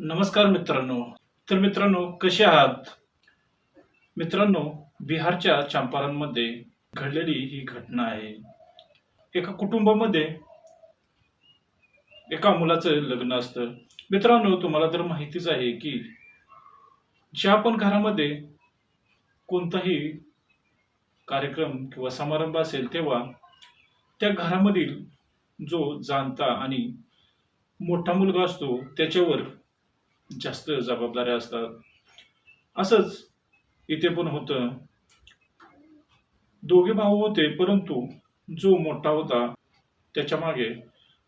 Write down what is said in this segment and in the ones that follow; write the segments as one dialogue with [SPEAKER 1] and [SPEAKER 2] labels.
[SPEAKER 1] नमस्कार मित्रांनो. तर मित्रांनो कसे आहात? मित्रांनो बिहारच्या चांपारणमध्ये घडलेली ही घटना आहे. एका कुटुंबामध्ये एका मुलाचं लग्न असतं. मित्रांनो तुम्हाला तर माहितीच आहे की ज्या पण घरामध्ये कोणताही कार्यक्रम किंवा समारंभ असेल तेव्हा त्या घरामधील जो जाणता आणि मोठा मुलगा असतो त्याच्यावर जास्त जबाबदाऱ्या असतात. असंच इथे पण होतं. दोघे भाऊ होते परंतु जो मोठा होता त्याच्यामागे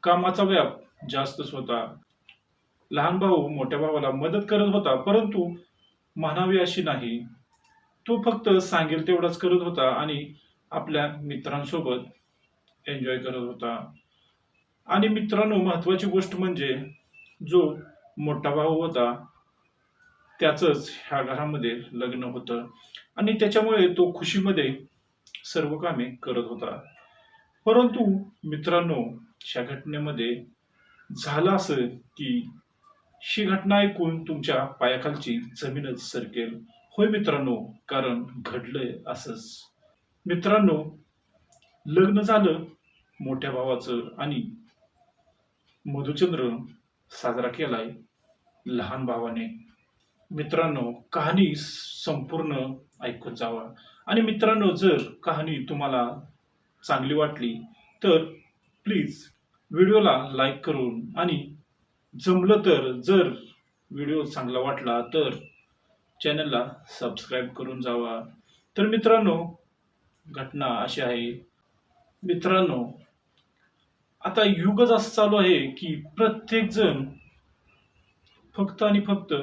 [SPEAKER 1] कामाचा व्याप जास्तच होता. लहान भाऊ मोठ्या भावाला मदत करत होता परंतु म्हणावी अशी नाही. तो फक्त सांगेल तेवढाच करत होता आणि आपल्या मित्रांसोबत एन्जॉय करत होता. आणि मित्रांनो महत्वाची गोष्ट म्हणजे जो मोठा भाऊ होता त्याचंच ह्या घरामध्ये लग्न होतं. आणि त्याच्यामुळे तो खुशीमध्ये सर्व कामे करत होता. परंतु मित्रांनो ह्या घटनेमध्ये झालं असं की ही घटना ऐकून तुमच्या पायाखालची जमीनच सरकेल. होय मित्रांनो कारण घडलंय असंच. मित्रांनो लग्न झालं मोठ्या भावाचं आणि मधुचंद्र साजरा केलाय लहान भावाने. मित्रांनो कहाणी संपूर्ण ऐकत जावा. आणि मित्रांनो जर कहाणी तुम्हाला चांगली वाटली तर प्लीज व्हिडिओला लाईक करून आणि जमलं तर जर व्हिडिओ चांगला वाटला तर चॅनलला सबस्क्राईब करून जावा. तर मित्रांनो घटना अशी आहे. मित्रांनो आता युगच असं चालू आहे की प्रत्येक जण फक्त आणि फक्त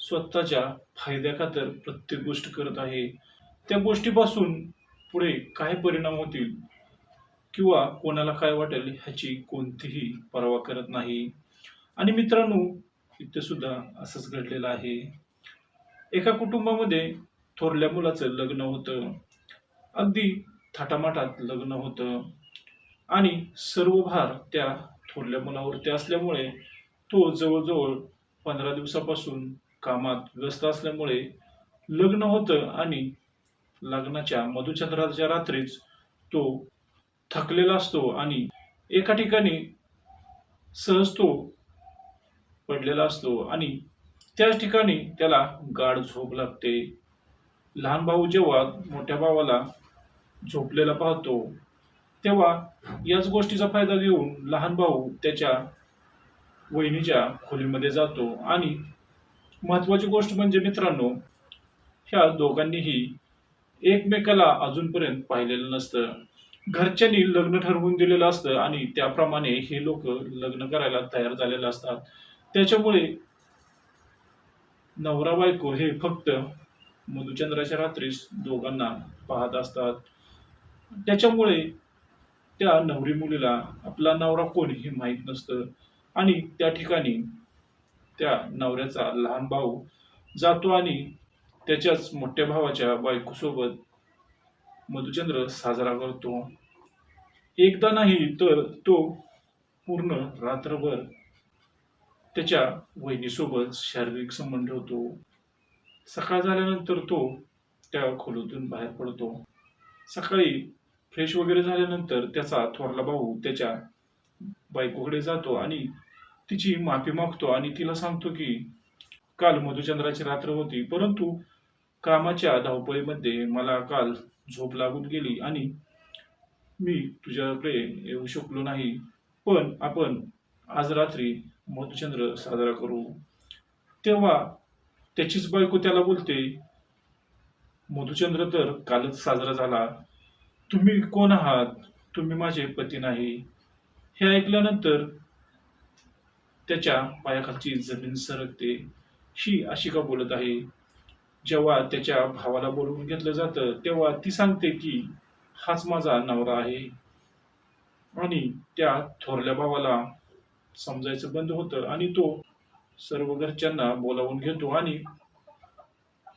[SPEAKER 1] स्वतःच्या फायद्याखातर प्रत्येक गोष्ट करत आहे. त्या गोष्टीपासून पुढे काय परिणाम होतील किंवा कोणाला काय वाटेल ह्याची कोणतीही पर्वा करत नाही. आणि मित्रांनो इथे सुद्धा असंच घडलेलं आहे. एका कुटुंबामध्ये थोरल्या मुलाचं लग्न होतं. अगदी थाटामाटात लग्न होतं. आणि सर्व भार त्या थोरल्या मुलावरती असल्यामुळे तो जवळजवळ पंधरा दिवसापासून कामात व्यस्त असल्यामुळे लग्न होतं आणि लग्नाच्या मधुचंद्राच्या रात्रीच तो थकलेला असतो आणि एका ठिकाणी सहज तो पडलेला असतो आणि त्याच ठिकाणी त्याला गाढ झोप लागते. लहान भाऊ जेव्हा मोठ्या भावाला झोपलेला पाहतो तेव्हा याच गोष्टीचा फायदा घेऊन लहान भाऊ त्याच्या वहिनीच्या खोलीमध्ये जातो. आणि महत्वाची गोष्ट म्हणजे मित्रांनो ह्या दोघांनीही एकमेकाला अजूनपर्यंत पाहिलेलं नसतं. घरच्यांनी लग्न ठरवून दिलेलं असतं आणि त्याप्रमाणे हे लोक लग्न करायला तयार झालेले असतात. त्याच्यामुळे नवरा बायको हे फक्त मधुचंद्राच्या रात्रीस दोघांना पाहत असतात. त्याच्यामुळे त्या नवरी मुलीला आपला नवरा कोण हे माहीत नसतं. आणि त्या ठिकाणी त्या नवऱ्याचा लहान भाऊ जातो आणि त्याच्याच मोठ्या भावाच्या बायकोसोबत मधुचंद्र साजरा करतो. एकदा नाही तर तो पूर्ण रात्रभर त्याच्या वहिनीसोबत शारीरिक संबंध होतो सकाळ झाल्यानंतर तो त्या खोलीतून बाहेर पडतो. सकाळी फ्रेश वगैरे झाल्यानंतर त्याचा थोरला भाऊ त्याच्या बायकोकडे जातो आणि तिची माफी मागतो आणि तिला सांगतो की काल मधुचंद्राची रात्र होती परंतु कामाच्या धावपळीमध्ये मला काल झोप लागून गेली आणि मी तुझ्याकडे येऊ शकलो नाही. पण आपण आज रात्री मधुचंद्र साजरा करू. तेव्हा त्याचीच बायको त्याला बोलते मधुचंद्र तर कालच साजरा झाला. तुम्ही कोण आहात? तुम्ही माझे पती नाही. हे ऐकल्यानंतर त्याच्या पायाखालची जमीन सरकते. ही अशी का बोलत आहे. जेव्हा त्याच्या भावाला बोलवून घेतलं जातं तेव्हा ती सांगते की हाच माझा नवरा आहे. आणि त्या थोरल्या भावाला समजायचं बंद होतं आणि तो सर्व घरच्यांना बोलावून घेतो आणि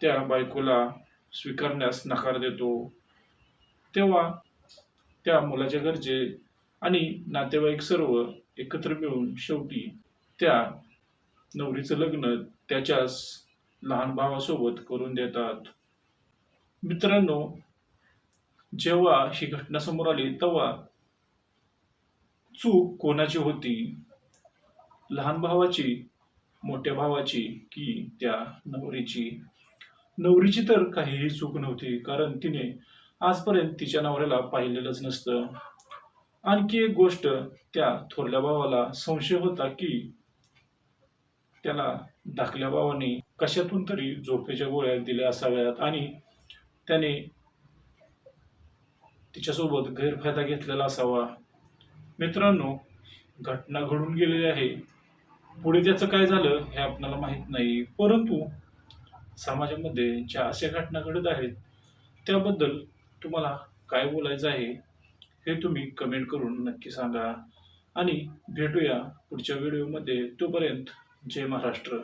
[SPEAKER 1] त्या बायकोला स्वीकारण्यास नकार देतो. तेव्हा त्या मुलाच्या घरचे आणि नातेवाईक सर्व एकत्र मिळून शेवटी त्या नवरीचं लग्न त्याच्याच लहान भावासोबत करून देतात. मित्रांनो जेव्हा ही घटना समोर आली तेव्हा चूक कोणाची होती? लहान भावाची मोठ्या भावाची की त्या नवरीची? नवरीची तर काहीही चूक नव्हती कारण तिने आजपर्यंत तिच्या नवऱ्याला पाहिलेलंच नसतं. आणखी एक गोष्ट त्या थोरल्या भावाला संशय होता की त्याला धाकल्या भावाने कशातून तरी झोपेच्या गोळ्या दिल्या असाव्यात आणि त्याने तिच्यासोबत गैरफायदा घेतलेला असावा. मित्रांनो घटना घडून गेलेली आहे. पुढे त्याचं काय झालं हे आपल्याला माहीत नाही परंतु समाजामध्ये ज्या अशा घटना घडत आहेत त्याबद्दल तुम्हाला काय बोलायचं आहे हे तुम्ही कमेंट करून नक्की सांगा. आणि भेटूया पुढच्या व्हिडिओमध्ये तोपर्यंत जय महाराष्ट्र.